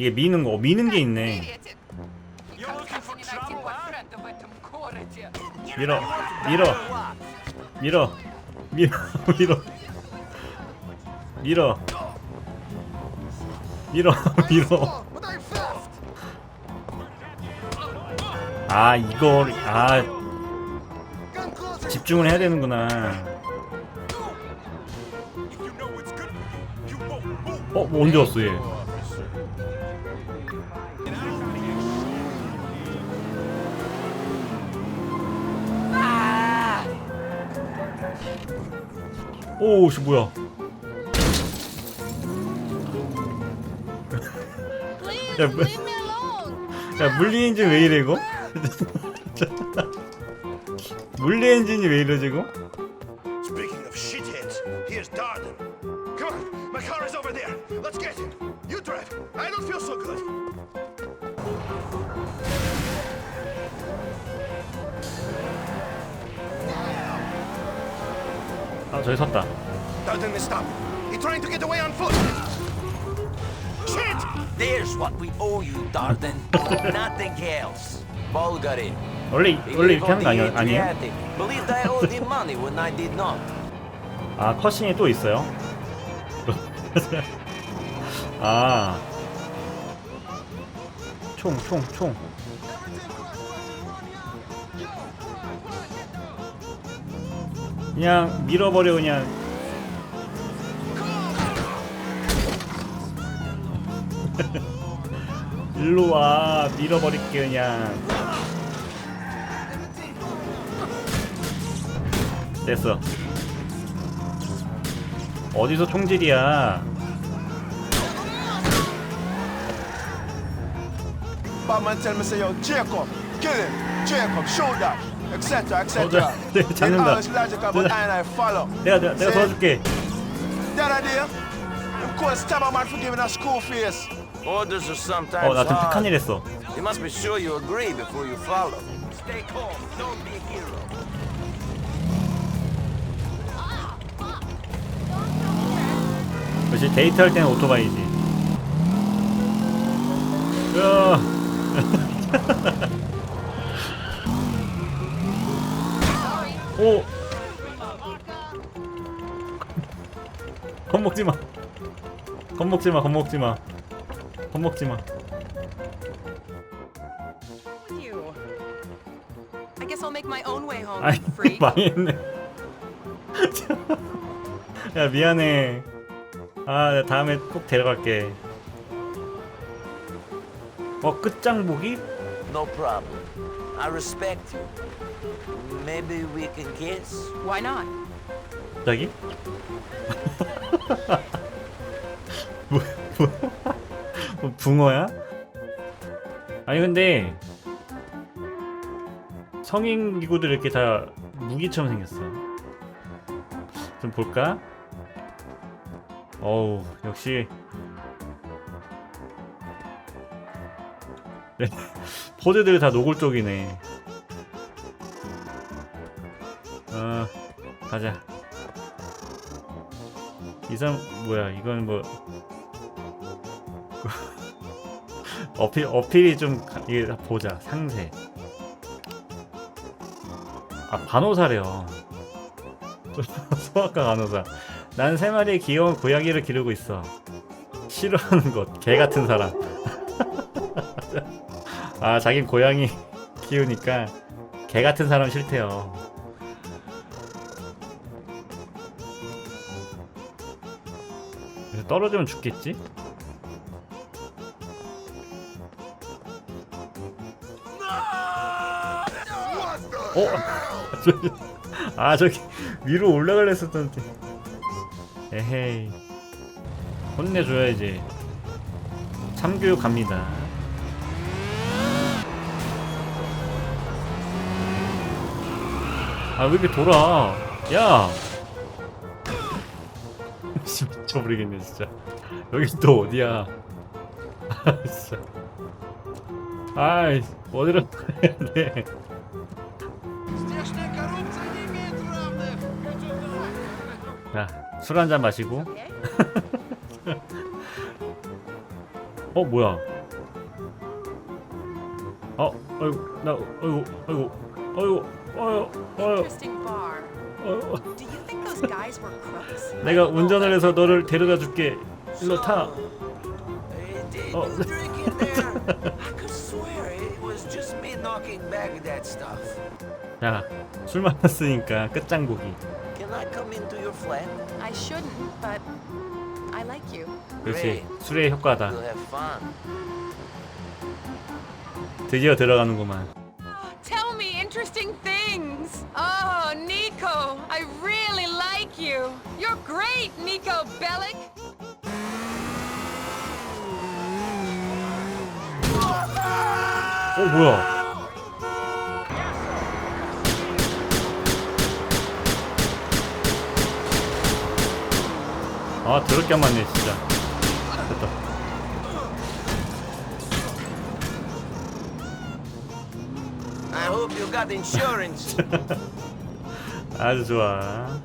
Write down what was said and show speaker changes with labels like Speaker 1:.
Speaker 1: 이게 미는 거 미는 게 있네. 밀어 밀어 밀어 밀어 밀어 밀어 밀어 밀어. 아 이거 아 집중을 해야 되는구나. 어? 뭐 언제 왔어 얘? 오씨 뭐야 야, 뭐-
Speaker 2: alone.
Speaker 1: 야 물리 엔진 왜 이래 이거? 물리 엔진이 왜 이러지 이거?
Speaker 3: Speaking of shitheads, here's Darden. Come on, my car is over there. Let's get him. You drive. I don't feel so good.
Speaker 1: 아 저기 섰다
Speaker 3: Darden is stopped. He's trying to get away on foot. Shit!
Speaker 4: There's what we owe you, Darden. Nothing else. Bulgari.
Speaker 1: 원래
Speaker 4: He
Speaker 1: 원래 이렇게 하는 거
Speaker 4: the
Speaker 1: 아니, 아니에요?
Speaker 4: Believed I owed him money when I did not.
Speaker 1: 아 컷신이 또 있어요? 아. 총, 총, 총. 그냥 밀어버려 그냥. 일로 와 밀어버릴게 그냥. 됐어. 어디서 총질이야?
Speaker 5: Jacob, kill him, Jacob, shoot that, etc. etc.
Speaker 1: 어, 네,
Speaker 5: Then
Speaker 1: 잡는다.
Speaker 5: all is logical, but I and I follow.
Speaker 1: 내가 내가, 내가 도와줄게.
Speaker 5: That idea? Of course, stab a man for giving us school face.
Speaker 4: Orders are sometimes
Speaker 1: 어, 나 좀
Speaker 4: hard.
Speaker 1: pik한 일 했어.
Speaker 4: You must be sure you agree before you follow. Stay calm. Don't be a hero.
Speaker 1: 역시 데이트할 때는 오토바이지. 야. 오. 겁먹지 마. 겁먹지 마. 겁먹지 마. 겁먹지 마.
Speaker 6: You. I guess I'll make my own way home,
Speaker 1: 아이. 망했네. 야 미안해. 아 다음에 꼭 데려갈게. 어 끝장 보기?
Speaker 4: No problem. I respect you. Maybe we can kiss?
Speaker 6: Why not?
Speaker 1: 갑자기? 뭐, 뭐, 뭐 붕어야? 아니 근데 성인 기구들 이렇게 다 무기처럼 생겼어. 좀 볼까? 어우 역시 네, 포즈들이 다 노골적이네. 어 가자. 이 사람 뭐야? 이건 뭐 어필 어필이 좀 가- 이게 다 보자 상세. 아 간호사래요. 소아과 간호사. 난 세 마리의 귀여운 고양이를 기르고 있어. 싫어하는 것, 개 같은 사람. 아 자긴 고양이 키우니까 개 같은 사람 싫대요. 떨어지면 죽겠지? 어? 저기, 아 저기 위로 올라갈래 했었던데. 에헤이. 혼내줘야지 참교육 갑니다. 아 왜 이렇게 돌아? 야 진짜 미쳐버리겠네 진짜. 여기 또 어디야? 아 진짜. 아이 어디로 가야 돼? 자, 술 한잔 마시고. 어 뭐야? 어 아이고 나 아이고 아이고 아이고 아이고
Speaker 6: 아이고.
Speaker 1: 어이구
Speaker 6: Do you think those guys were crooks?
Speaker 1: 내가 운전을 해서 너를 데려다 줄게. 일로 타.
Speaker 4: Uh, did
Speaker 1: Oh.
Speaker 4: you drink in there? I could swear it was just me knocking back that stuff.
Speaker 1: 야, 술 마셨으니까 끝장보기.
Speaker 4: Can I come into your flat?
Speaker 6: I shouldn't, but I like you.
Speaker 1: 그렇지. 술의 효과다.
Speaker 4: We'll have fun.
Speaker 1: 드디어 들어가는구만. 어 뭐야? 아 더럽게 안 맞네 진짜. 됐다. 아주 좋아.